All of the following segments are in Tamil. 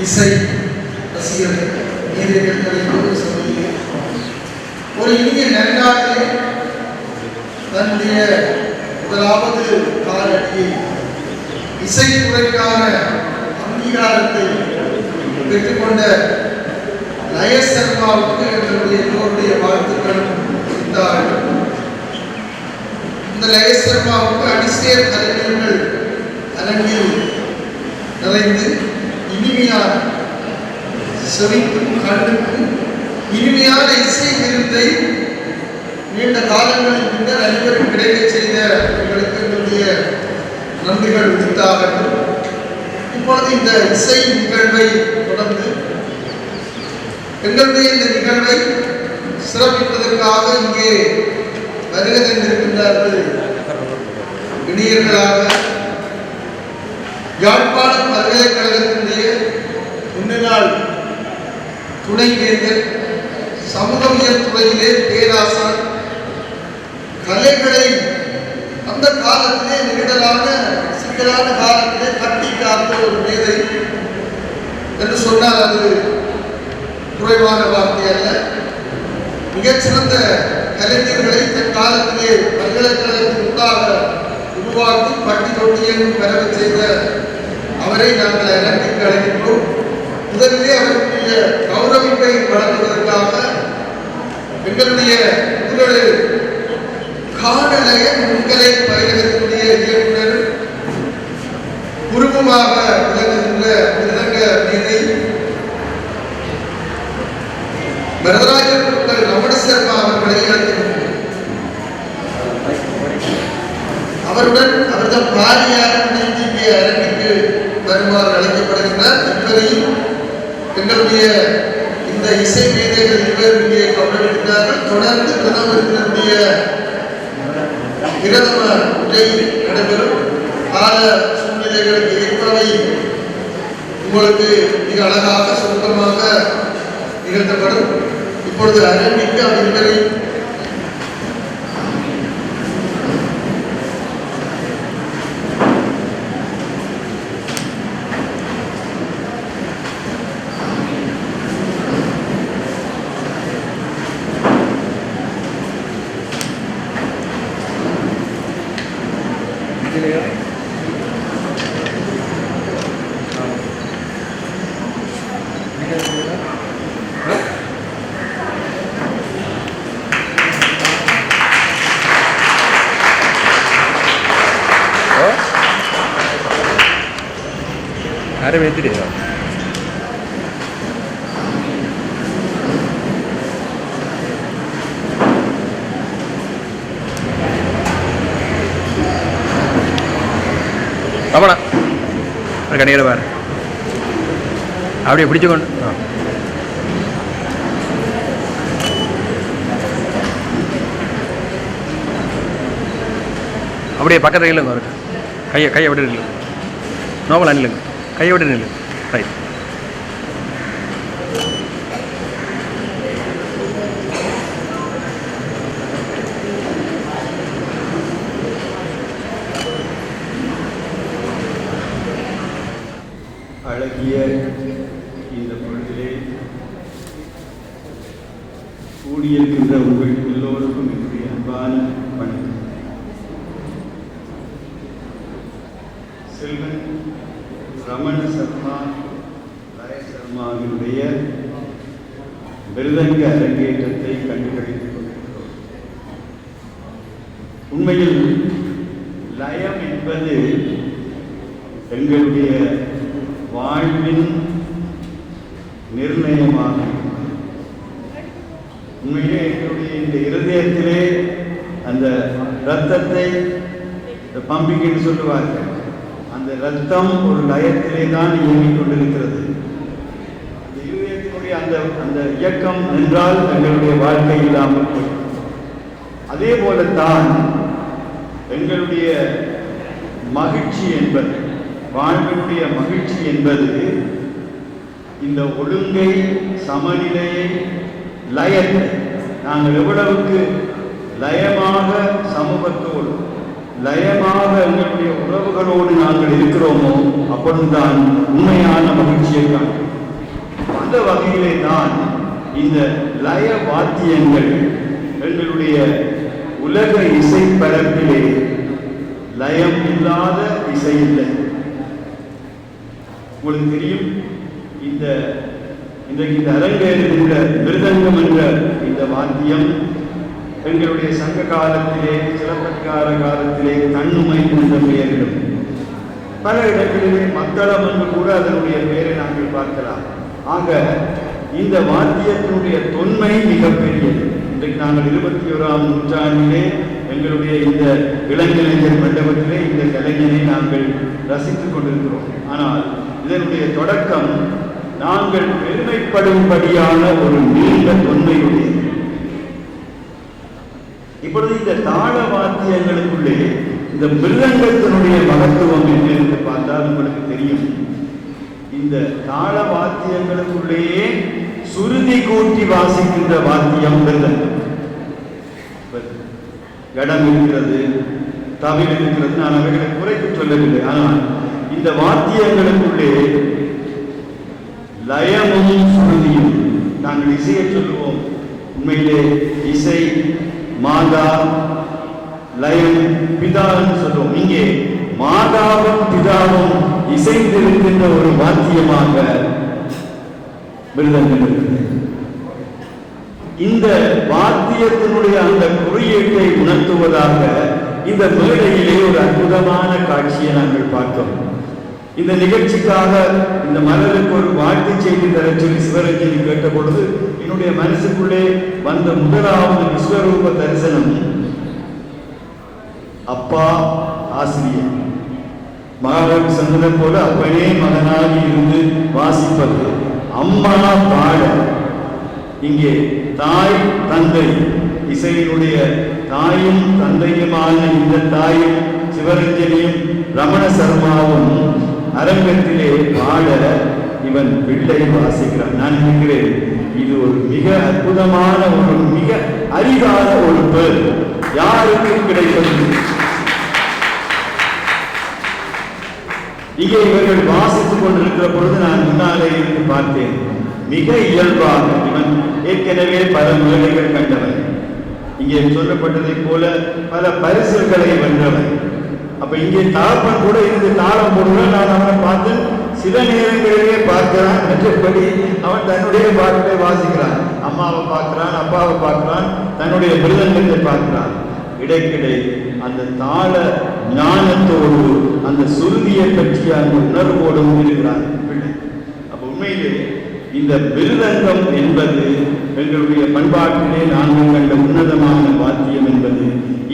இசை ரசிகர்கள் ஒரு இந்திய நன்னாளிலே தன்னுடைய முதலாவது காலடியை இசைத்துறைக்கான அங்கீகாரத்தை பெற்றுக்கொண்ட லய சர்மாவுக்கு எங்களுடைய எல்லோருடைய வாழ்த்துக்களும் இருந்தார்கள் இந்த லயசர்மாவுக்கு அடிசேர் கலைஞர்கள் அரங்கில் நிறைந்து இனிமையான செவிக்கும் கண்ணுக்கும் இனிமையான இசை விருந்தை நீண்ட காலங்களில் பின்னர் அனைவரும் கிடைக்க செய்த எங்களுக்கு என்னுடைய நன்றிகள் உரித்தாகட்டும் இப்பொழுது இந்த இசை நிகழ்வை தொடர்ந்து எங்களுடைய இந்த நிகழ்வை சிறப்பிப்பதற்காக இங்கே வருகை தந்திருக்கின்றார்கள். இணையர்களாக யாழ்ப்பாணம் பல்கலைக்கழகத்தினுடைய முன்னாள் துணைவேந்தர் சமூகவியல் துறையிலே பேராசர் கலைகளை அந்த காலத்திலே நெருடலான சிக்கலான காலத்திலே கட்டி காத்த ஒரு மேதை. என்று சொன்னால் அது குறைவான வார்த்தை அல்ல. மிகச்சிறந்த கலைஞர்களை தற்காலத்திலே பல்கலைக்கழகத்தின் ஊடாக உருவாக்கி பட்டி தொட்டியையும் பெறவு செய்த அவரை நாங்கள் அரங்கிற்கு அழைக்கின்றோம் முதலிலே அவருடைய கௌரவிப்பை வழங்குவதற்காக எங்களுடைய முதலில் காணலைய நுண்கலை பயிலகத்தினுடைய இயக்குனர் உருவமாக விளங்குகின்ற மிருதங்க மேதை வரதராஜ குருக்கள் ரமண சர்மா அவர்களை அழைக்கின்றோம் அவருடன் அவர்கள் பாரியாக இணைந்து அரங்கிற்கு வருமாறு அழைக்கப்படுகின்றார் இவரையும் எங்களுடைய இந்த இசை மேதைகள் இருவர் இங்கே கவனிக்கிறார்கள் தொடர்ந்து பிரதமர்களுடைய பிரதம உரை நடைபெறும். கால சூழ்நிலைகளுக்கு ஏற்பவை உங்களுக்கு மிக அழகாக சுருக்கமாக நிகழ்த்தப்படும். இப்பொழுது அரங்கிற்கு அவர் இருவரையும் ആരെ വേത്തിരിയോ ரமணா ஒரு கணிகளை பாரு அப்படியே பிடிச்சுக்கொண்டு ஆ அப்படியே பக்கத்தில் இல்லைங்க ஒரு கையை கையை விட்டு நில்லு நோபலா நில்லுங்க கையோடு விட்டு நில்லு. ரைட் அழகிய இந்த பொழுதிலே கூடியிருக்கின்ற உங்கள் எல்லோருக்கும் என்னுடைய அன்பான வணக்கம் செல்வன் ரமண சர்மா லய சர்மாவினுடைய மிருதங்க அரங்கேற்றத்தை கண்டுகளித்துக் கொண்டிருக்கிறோம். உண்மையில் லயம் என்பது எங்களுடைய வாழ்வின் நிர்ணயமாகும் உண்மையிலே எங்களுடைய இந்த இருதயத்திலே அந்த ரத்தத்தை பம்பிங் என்று சொல்லுவார்கள். அந்த ரத்தம் ஒரு லயத்திலே தான் இயங்கிக் கொண்டிருக்கிறது. அந்த அந்த இயக்கம் நின்றால் எங்களுடைய வாழ்க்கை இல்லாமல் போய் அதே போலத்தான் எங்களுடைய மகிழ்ச்சி என்பது வாழ்வினுடைய மகிழ்ச்சி என்பது இந்த ஒழுங்கை சமநிலையை லயத்தை நாங்கள் எவ்வளவுக்கு லயமாக சமூகத்தோடு லயமாக எங்களுடைய உறவுகளோடு நாங்கள் இருக்கிறோமோ அப்பொழுதுதான் உண்மையான மகிழ்ச்சியை காண்கிறோம். அந்த வகையிலே தான் இந்த லய வாத்தியங்கள் எங்களுடைய உலக இசை பரப்பிலே லயம் இல்லாத இசை இல்லை உங்களுக்கு தெரியும் இந்த இன்றைக்கு இந்த அரங்கேறுகின்ற மிருதங்கம் என்ற இந்த வாத்தியம் எங்களுடைய சங்க காலத்திலே சிலப்பதிகார காலத்திலே தன்னுமை என்ற பெயரிடும். பல இடங்களிலே மக்களம் என்று கூட அதனுடைய பெயரை நாங்கள் பார்க்கலாம். ஆக இந்த வாத்தியத்தினுடைய தொன்மை மிகப்பெரியது. இன்றைக்கு நாங்கள் இருபத்தி ஓராம் நூற்றாண்டிலே எங்களுடைய இந்த இளங்கலைஞர் மண்டபத்திலே இந்த கலைஞரை நாங்கள் ரசித்துக் கொண்டிருக்கிறோம். ஆனால் இதனுடைய தொடக்கம் நாங்கள் பெருமைப்படும்படியான ஒரு நீண்ட தொன்மையுடைய இப்பொழுது இந்த தாள வாத்தியங்களுக்குள்ளே இந்த மிருதங்கத்தினுடைய மகத்துவம் என்று பார்த்தால் உங்களுக்கு தெரியும். இந்த தாள வாத்தியங்களுக்குள்ளேயே சுருதி கூட்டி வாசிக்கின்ற வாத்தியம் மிருதங்கம் கடம் இருக்கிறது தமிழ் இருக்கிறது நான் அவைகளை குறைத்து சொல்லவில்லை. ஆனால் இந்த வாத்தியங்களுக்குள்ளே லயமும் சுருதியும் நாங்கள் இசையை சொல்லுவோம். உண்மையிலே இசை மாதா லயம் பிதா என்று சொல்லுவோம். இங்கே மாதாவும் பிதாவும் இசைந்திருக்கின்ற ஒரு வாத்தியமாக மிருதங்கள் இருக்கிறது. இந்த வாத்தியத்தினுடைய அந்த குறியீட்டை உணர்த்துவதாக இந்த மேடையிலே ஒரு அற்புதமான காட்சியை நாங்கள் பார்த்தோம். இந்த நிகழ்ச்சிக்காக இந்த மலருக்கு ஒரு வாழ்த்து செய்தி தர சொல்லி சிவரஞ்சனி கேட்ட பொழுது என்னுடைய மனசுக்குள்ளே வந்த முதலாவது விஸ்வரூப தரிசனம் அப்பா ஆசிரியர். மகாகவி சந்திரன் போல அப்படியே மகனாகி இருந்து வாசிப்பது. அம்மா பாட. இங்கே தாய் தந்தை. இசையினுடைய தாயும் தந்தையுமான இந்த தாயும் சிவரஞ்சனியும் ரமண சர்மாவும் அரங்கத்திலே பாட இவன் பிள்ளை வாசிக்கிறான். நான் நினைக்கிறேன் இது ஒரு மிக அற்புதமான ஒரு மிக அரிதான ஒரு பேர். யாருக்கு கிடைப்பது இங்கே இவர்கள் வாசித்துக் கொண்டிருக்கிற பொழுது நான் முன்னாலே இருந்து பார்த்தேன். மிக இயல்பாக இவன் ஏற்கனவே பல மேடைகள் கண்டவன். இங்கே சொல்லப்பட்டதைப் போல பல பரிசுகளை வென்றவன். அப்ப இங்கே தாப்பன் கூட இருந்து தாளம் போடுவான் நான் அவனை பார்த்து சில நேரங்களிலே பார்க்கிறான் மற்றபடி அவன் தன்னுடைய பாட்டை வாசிக்கிறான். அம்மாவை பார்க்கிறான் அப்பாவை பார்க்கிறான் தன்னுடைய விருதங்களை பார்க்கிறான். இடைக்கிடை அந்த தாள ஞானத்தோடு அந்த சுருதியை பற்றிய அந்த உணர்வோடும் இருக்கிறார் பிள்ளை அப்ப உண்மையிலே இந்த மிருதங்கம் என்பது எங்களுடைய பண்பாட்டிலே நாங்கள் கண்ட உன்னதமான வாத்தியம் என்பது.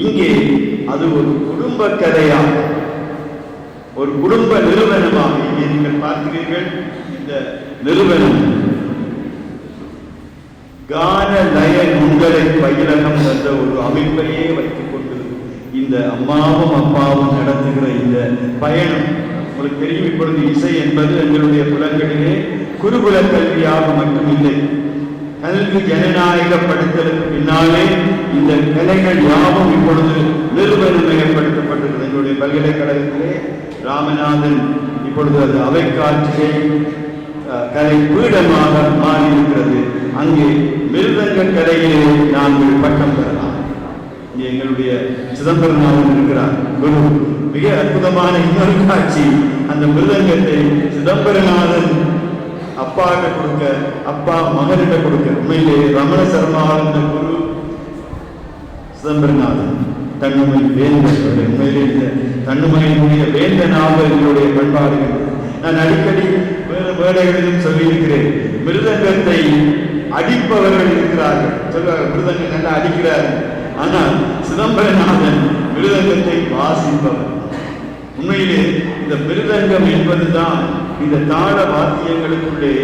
இங்கே அது ஒரு குடும்ப கதையாக ஒரு குடும்ப நிறுவனமாக. இங்கே நீங்கள் பார்க்கிறீர்கள் இந்த நிறுவனம் கான லய நுண்கலை பயிலகம் என்ற ஒரு அமைப்பையே வைத்துக் கொண்டு இந்த அம்மாவும் அப்பாவும் நடத்துகிற இந்த பயணம் உங்களுக்கு தெரியும் இப்பொழுது இசை என்பது எங்களுடைய புலங்களிலே குருகுல கல்வியாக மட்டுமில்லை. கல்வி ஜனநாயகப்படுத்தலுக்கு பின்னாலே இந்த கலைகள் யாவும் இப்பொழுது நிறுவனமயப்படுத்தப்பட்டிருக்கிறது. எங்களுடைய பல்கலைக்கழகத்திலே ராமநாதன் இப்பொழுது அது அவைக்காட்சியை காட்சியை கலை பீடமாக மாறியிருக்கிறது. அங்கே மிருதங்க நான் நாங்கள் பட்டம் பெறலாம். இங்கே எங்களுடைய சிதம்பரநாதன் இருக்கிறார். குரு மிக அற்புதமான இன்னொரு காட்சி. அந்த மிருதங்கத்தை சிதம்பரநாதன் அப்பா கிட்ட கொடுக்க அப்பா மகனிட்ட கொடுக்க. உண்மையிலே ரமண சர்மா குரு சிதம்பரநாதன் தன்னுமை வேந்தன் உண்மையிலே இந்த தன்னுமையினுடைய வேந்தனாக எங்களுடைய பண்பாடுகள். நான் அடிக்கடி வேறு வேலைகளிலும் சொல்லியிருக்கிறேன். மிருதங்கத்தை அடிப்பவர்கள் இருக்கிறார்கள். சொல்வார்கள் மிருதங்கம் நல்லா அடிக்கிறார் ஆனால் சிதம்பரநாதன் மிருதங்கத்தை வாசிப்பவர். உண்மையிலே இந்த மிருதங்கம் என்பதுதான் இந்த தாள வாத்தியங்களுக்குள்ளே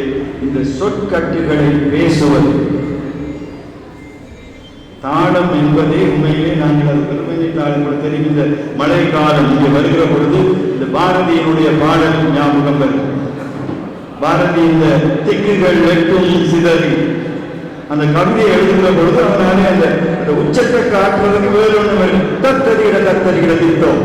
இந்த சொற்கட்டுகளை பேசுவது. தாளம் என்பதே உண்மையிலே நாங்கள் அது பெருமையை தாளம் கூட தெரியும் இந்த மழை காலம் இங்கே வருகிற பொழுது இந்த பாரதியினுடைய பாடல் ஞாபகம் வருகிறது பாரதி இந்த திக்குகள் வெட்டும் சிதறி. அந்த கவிதையை எழுதுகிற பொழுது அவனாலே அந்த அந்த உச்சத்தை காட்டுறதுக்கு வேறு ஒன்று வரும் தத்தறிகிட திட்டம்.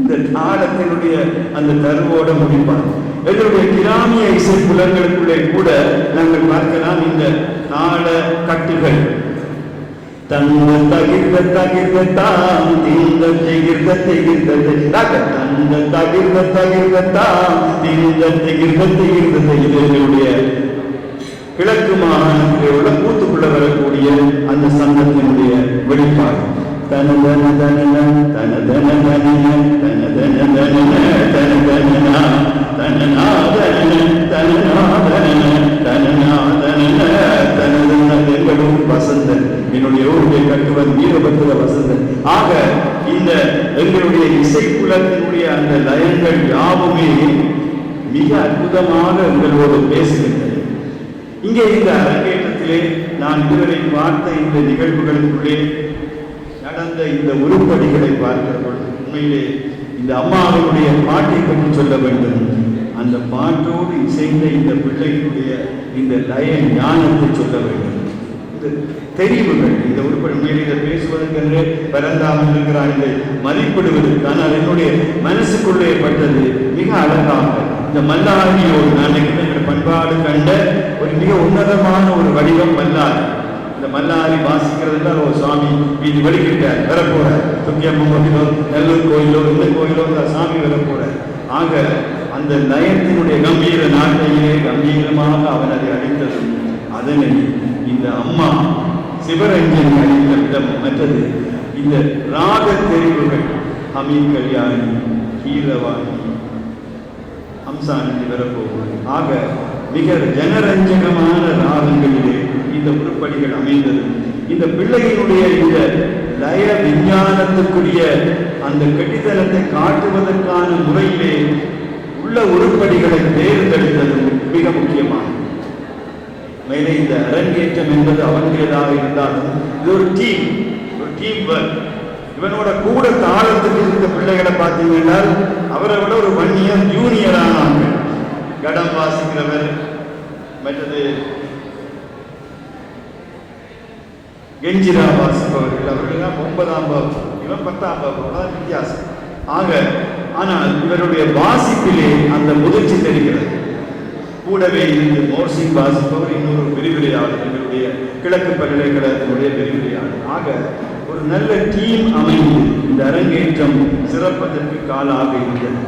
இந்த நாடத்தினுடைய அந்த தருவோட முடிப்பான். எங்களுடைய கிராமிய இசை புலங்களுக்குள்ளே கூட நாங்கள் பார்க்கலாம் இந்த நாட கட்டுகள். தந்த தகிர்ந்த தகிர்ந்த தாம் தீந்த திகிர்ந்த திகிர்ந்த திகிர்ந்த தகிர்ந்த தகிர்ந்த தாம் தீந்த திகிர்ந்த திகிர்ந்த இது எங்களுடைய கிழக்கு மாகாணத்திலே உள்ள கூத்துக்குள்ள வரக்கூடிய அந்த சங்கத்தினுடைய வெளிப்பாடு. தனதன தனன தனதன தனன தனதன தனன தனதன தனனா தனன என்னுடைய ஊருடைய கட்டுவது வீரபத்திர வசந்தன் ஆக இந்த எங்களுடைய இசைக்குலத்தினுடைய அந்த லயங்கள் யாவுமே மிக அற்புதமாக எங்களோடு பேசுகின்றன. இங்கே இந்த அரங்கேற்றத்திலே நான் இதுவரை பார்த்த இந்த நிகழ்வுகளுக்குள்ளே நடந்த இந்த உருப்படிகளை பார்க்கிற பொழுது உண்மையிலே இந்த அம்மாவினுடைய பாட்டை பற்றி சொல்ல வேண்டும். அந்த பாட்டோடு இசைந்த இந்த பிள்ளையினுடைய இந்த லய ஞானத்தை சொல்ல வேண்டும். தெரிவுகள். இந்த உறுப்பினர் இதை பேசுவதற்கென்று பிறந்தாமல் இருக்கிறான் இதை மதிப்பிடுவதற்கு ஆனால் என்னுடைய மனசுக்குள்ளே பட்டது. மிக அழகாக. இந்த மல்லாரியோடு நாளைக்கு எங்கள் பண்பாடு கண்ட ஒரு மிக உன்னதமான ஒரு வடிவம் மல்லாரி இந்த மல்லாரி வாசிக்கிறதுல ஒரு சுவாமி வீதி வெளிக்கிட்டார் வரப்போற துக்கியம்மன் கோயிலோ நெல்லூர் கோயிலோ இந்த கோயிலோ இந்த சாமி வரப்போற ஆக அந்த நயத்தினுடைய கம்பீர நாட்டையிலே கம்பீரமாக அவன் அதை அடைந்ததும் அதனை இந்த அம்மா சிவரஞ்சன் அடித்த மற்றது இந்த ராக தெரிவுகள் அமீர் கல்யாணி கீரவாணி அம்சானந்தி வரப்போவது ஆக மிக ஜனரஞ்சகமான ராகங்களிலே இந்த உருப்படிகள் அமைந்தது. இந்த பிள்ளையினுடைய இந்த லய விஞ்ஞானத்துக்குரிய அந்த கெட்டித்தனத்தை காட்டுவதற்கான முறையிலே உள்ள உருப்படிகளை தேர்ந்தெடுத்ததும் மிக முக்கியமானது. மேலே இந்த அரங்கேற்றம் என்பது அவனுடையதாக இருந்தாலும் இது ஒரு டீம் ஒரு டீம் ஒர்க் இவனோட கூட தாளத்துக்கு இருந்த பிள்ளைகளை பார்த்தீங்கன்னா அவரை விட ஒரு வன்னியர் ஜூனியரானாங்க கடம் வாசிக்கிறவர் மற்றது கெஞ்சிரா வாசிப்பவர்கள் அவர்கள்லாம் ஒன்பதாம் வகுப்பு இவன் பத்தாம் வகுப்பு வித்தியாசம். ஆக ஆனால் இவருடைய வாசிப்பிலே அந்த முதிர்ச்சி தெரிகிறது. கூடவே இருந்து மோர்சிங் வாசிப்பவர் இன்னொரு விரிவுரையாளர் எங்களுடைய கிழக்கு பல்கலைக்கழகத்தினுடைய விரிவுரையாளர். ஆக ஒரு நல்ல டீம் அமைந்து இந்த அரங்கேற்றம் சிறப்பதற்கு காலாக இருந்தது.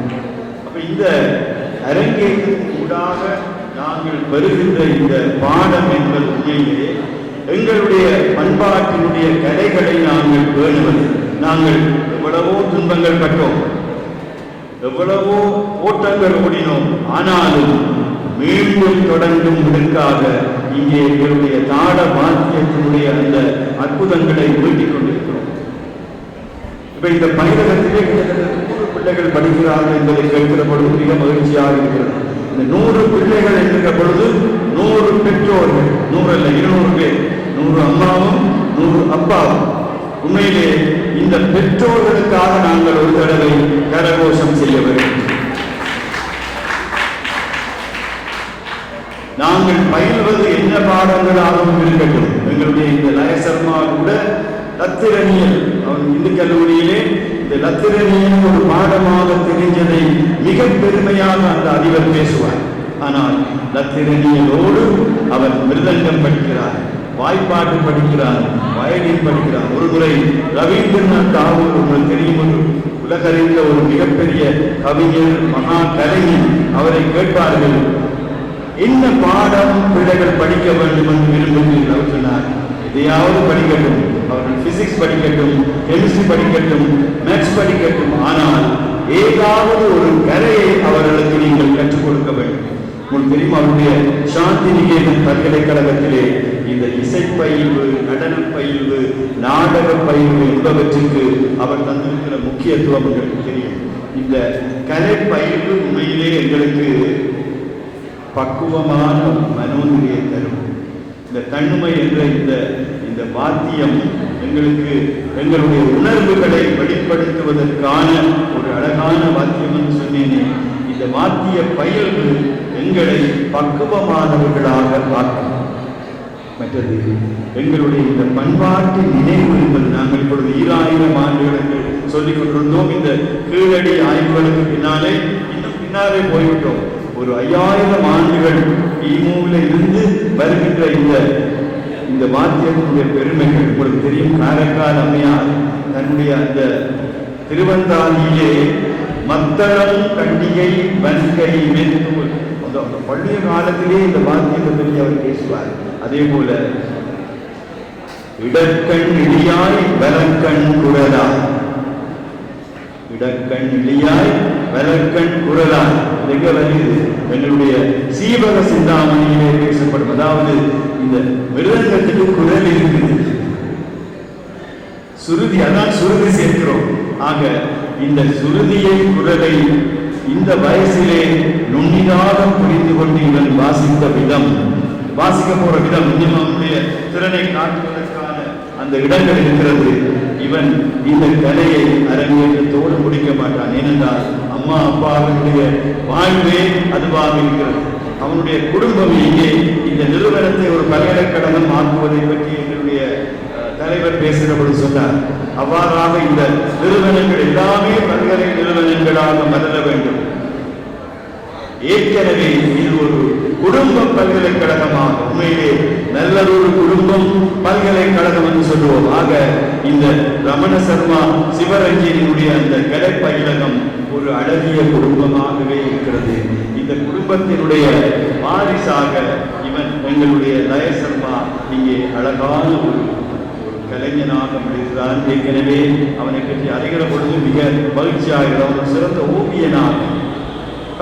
அப்ப இந்த அரங்கேற்றத்தின் ஊடாக நாங்கள் பெறுகின்ற இந்த பாடம் என்பது உண்மையிலே எங்களுடைய பண்பாட்டினுடைய கலைகளை நாங்கள் பேணுவது. நாங்கள் எவ்வளவோ துன்பங்கள் பட்டோம் எவ்வளவோ ஓட்டங்கள் ஓடினோம். ஆனாலும் மீண்டும் தொடங்கும் விடுக்காக இங்கே எங்களுடைய தாட வாத்தியத்தினுடைய அந்த அற்புதங்களை ஊட்டிக் கொண்டிருக்கிறோம். இப்ப இந்த பயிரகத்திலே கிட்டத்தட்ட நூறு பிள்ளைகள் படிக்கிறார்கள் என்பதை கேட்கிற பொழுது மிக மகிழ்ச்சியாக இருக்கிறது. இந்த நூறு பிள்ளைகள் என்கிற பொழுது நூறு பெற்றோர்கள் நூறு அல்ல இருநூறு பேர். நூறு அம்மாவும் நூறு அப்பாவும். உண்மையிலே இந்த பெற்றோர்களுக்காக நாங்கள் ஒரு தடவை கரகோஷம் செய்ய வேண்டும். நாங்கள் பயில்வது என்ன பாடங்களாகவும் இருக்கட்டும். எங்களுடைய இந்த லயசர்மா கூட லத்திரனியல் அவன் இந்து கல்லூரியிலே இந்த லத்திரனியல் ஒரு பாடமாக தெரிஞ்சதை மிக பெருமையாக அந்த அதிபர் பேசுவார். ஆனால் லத்திரனியலோடு அவர் மிருதங்கம் படிக்கிறார் வாய்ப்பாட்டு படிக்கிறார் வயலின் படிக்கிறார். ஒரு முறை ரவீந்திரநாத் தாகூர் உங்களுக்கு தெரியும் ஒரு உலகறிந்த ஒரு மிகப்பெரிய கவிஞர் மகா கலைஞர் அவரை கேட்பார்கள். என்ன பாடம் பிள்ளைகள் படிக்க வேண்டும் என்று விரும்புகிறீர்கள் சொன்னார். எதையாவது படிக்கட்டும் அவர்கள் பிசிக்ஸ் படிக்கட்டும் கெமிஸ்ட்ரி படிக்கட்டும் மேத்ஸ் படிக்கட்டும் ஆனால் ஏதாவது ஒரு கலையை அவர்களுக்கு நீங்கள் கற்றுக் கொடுக்க வேண்டும். உங்களுக்கு தெரியும் அவருடைய சாந்தி நிகேதன் பல்கலைக்கழகத்திலே இந்த இசைப்பயில்வு நடன பயில்வு நாடக பயில்வு என்பவற்றுக்கு அவர் தந்திருக்கிற முக்கியத்துவம் உங்களுக்கு தெரியும். இந்த கலை பயில்வு உண்மையிலே எங்களுக்கு பக்குவமான மனோநிலையை தரும். இந்த தன்மை என்ற இந்த இந்த வாத்தியம் எங்களுக்கு எங்களுடைய உணர்வுகளை வெளிப்படுத்துவதற்கான ஒரு அழகான வாத்தியம் என்று சொன்னேனே இந்த வாத்திய பயில்வு எங்களை பக்குவமானவர்களாக பார்க்கும் மற்றது எங்களுடைய இந்த பண்பாட்டு நினைவு என்பது நாங்கள் இப்பொழுது ஈராயிரம் ஆண்டுகளுக்கு சொல்லிக் கொண்டிருந்தோம். இந்த கீழடி ஆய்வுகளுக்கு பின்னாலே இன்னும் பின்னாலே போய்விட்டோம். ஒரு ஐயாயிரம் ஆண்டுகள் ஈமூல இருந்து வருகின்ற இந்த இந்த வாத்தியத்தினுடைய பெருமைகள் உங்களுக்கு தெரியும். காரைக்கால் அம்மையார் தன்னுடைய அந்த திருவந்தாதியிலே மத்தளம் கண்டிகை வன்கை மென்னூல் அந்த அந்த பள்ளிய காலத்திலே இந்த வாத்தியத்தை பற்றி அவர் பேசுவார். அதே போல இடக்கண் இடியாய் வலக்கண் குரலாய் இடக்கண் இழியாய் வலக்கண் குரலாய். எங்க வருகிறது எங்களுடைய சீவக சிந்தாமணியிலே பேசப்படும். அதாவது இந்த மிருதங்கத்துக்கு குரல் இருக்குது. சுருதி அதான் சுருதி சேர்க்கிறோம். ஆக இந்த சுருதியை குரலை இந்த வயசிலே நுண்ணிதாக புரிந்து கொண்டு இவன் வாசித்த விதம் வாசிக்க போற விதம் இன்னும் திறனை காட்டுவதற்கான அந்த இடங்கள் இருக்கிறது. இவன் இந்த கலையை அரங்கேற்றத்தோடு முடிக்க மாட்டான். ஏனென்றால் அம்மா அப்பாவினுடைய வாழ்வே அதுவாக இருக்கிறது. அவனுடைய குடும்பம் இங்கே இந்த நிறுவனத்தை ஒரு பல்கலைக்கழகம் ஆக்குவதை பற்றி எங்களுடைய தலைவர் பேசுகிறபடி சொன்னார். அவ்வாறாக இந்த நிறுவனங்கள் எல்லாமே பல்கலை நிறுவனங்களாக மலர வேண்டும். ஏற்கனவே இது ஒரு குடும்ப பல்கலைக்கழகமாக உண்மையிலே நல்லதொரு குடும்பம் பல்கலைக்கழகம் என்று சொல்லுவோம். ஆக இந்த ரமண சர்மா சிவரஞ்சனியினுடைய அந்த கலை பயிலகம் ஒரு அழகிய குடும்பமாகவே இருக்கிறது. இந்த குடும்பத்தினுடைய வாரிசாக இவன் எங்களுடைய லய சர்மா இங்கே அழகான ஒரு கலைஞனாக முடிகிறான் ஏற்கனவே அவனை பற்றி அறிகிற பொழுது மிக மகிழ்ச்சியாகிறவன் சிறந்த ஓவியனாக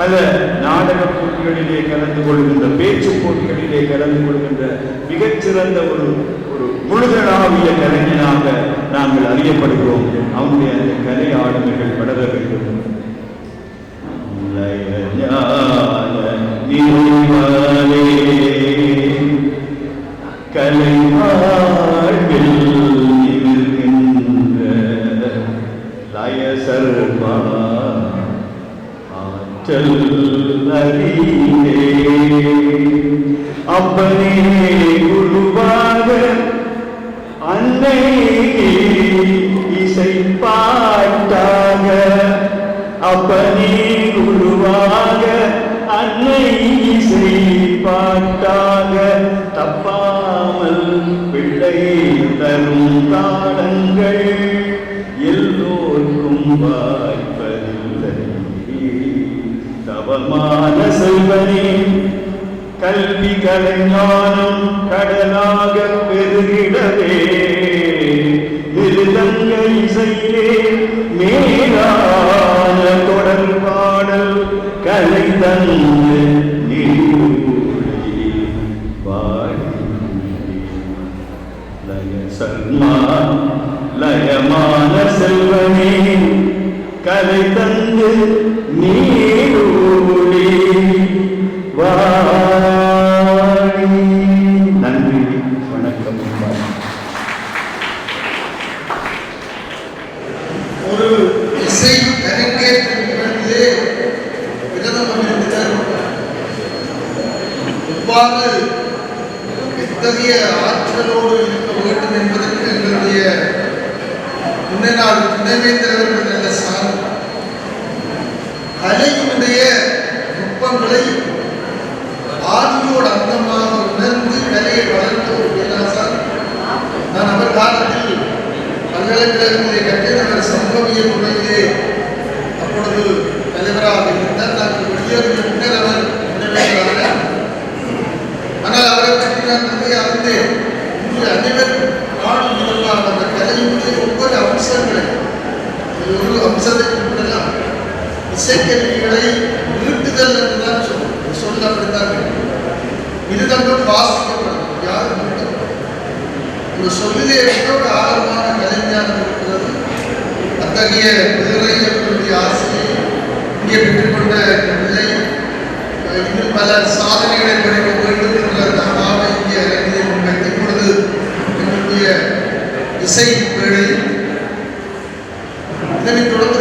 பல நாடக போட்டிகளிலே கலந்து கொள்கின்ற பேச்சு போட்டிகளிலே கலந்து கொள்கின்ற மிகச்சிறந்த ஒரு ஒரு முழுதளாவிய கலைஞனாக நாங்கள் அறியப்படுகிறோம். அவனுடைய அந்த கலை ஆளுமைகள் வளர வேண்டும். கலை அப்பனே குருவாக அன்னை இசை பாட்டாக அப்பனே குருவாக அன்னை இசை பாட்டாக தப்பாமல் பிள்ளை தரும் தாளங்கள் எல்லோருக்கும் வா அவமான செல்வனே கல்வி கலைஞானம் கடலாக பெருகிடவே. மிருதங்க இசையிலே மேலான தொடர் பாடல் கலை தந்து சர்மா லயமான செல்வனே கலை தந்து நீடூழி வாழி நன்றி வணக்கம் பாய். ஒரு இசை அரங்கேற்ற நிகழ்விலே பிரதம விருந்தினர் எவ்வாறு எத்தகைய ஆற்றலோடு இருக்க வேண்டும் என்பதற்கு எங்களுடைய முன்னாள் துணைவேந்தர் அவர்கள் நல்ல சார் கலையினுடைய நுட்பங்களை ஆதியோடு அந்தமாக உணர்ந்து கலையை வளர்த்த ஒரு பேராசார் நான் அவர் காலத்தில் பல்கலைக்கழகத்திலே கட்டிடவர் சமூகவியல் துறையிலே அப்பொழுது தலைவராக இருந்தார் நாங்கள் வெளியேறிய முன்னர் அவர் நினைவேற்றார் ஆனால் அவரை பற்றி நான் நிறைய அறிந்தேன் இன்று அனைவரும் காணும் விதமாக அந்த கலையினுடைய ஒவ்வொரு அம்சங்களை இது ஒரு அம்சத்தை குறிப்பிடலாம் இசைக்கருவிகளை நீட்டுதல் என்றுதான் சொல்லும் சொல்ல அப்படித்தான் இது தங்கள் வாசிக்கப்படும் யாரும் ஒரு சொல்லிலே ஒரு ஆழமான கலைஞானம் இருக்கிறது. அத்தகைய பிள்ளை எங்களுடைய ஆசையை இங்கே பெற்றுக்கொண்ட பிள்ளை இன்னும் பல சாதனைகளை படைக்க வேண்டும் என்ற அந்த இங்கே அரங்கிலே முன்வைத்து இப்பொழுது என்னுடைய இசை வேளையில். இதனைத் தொடர்ந்து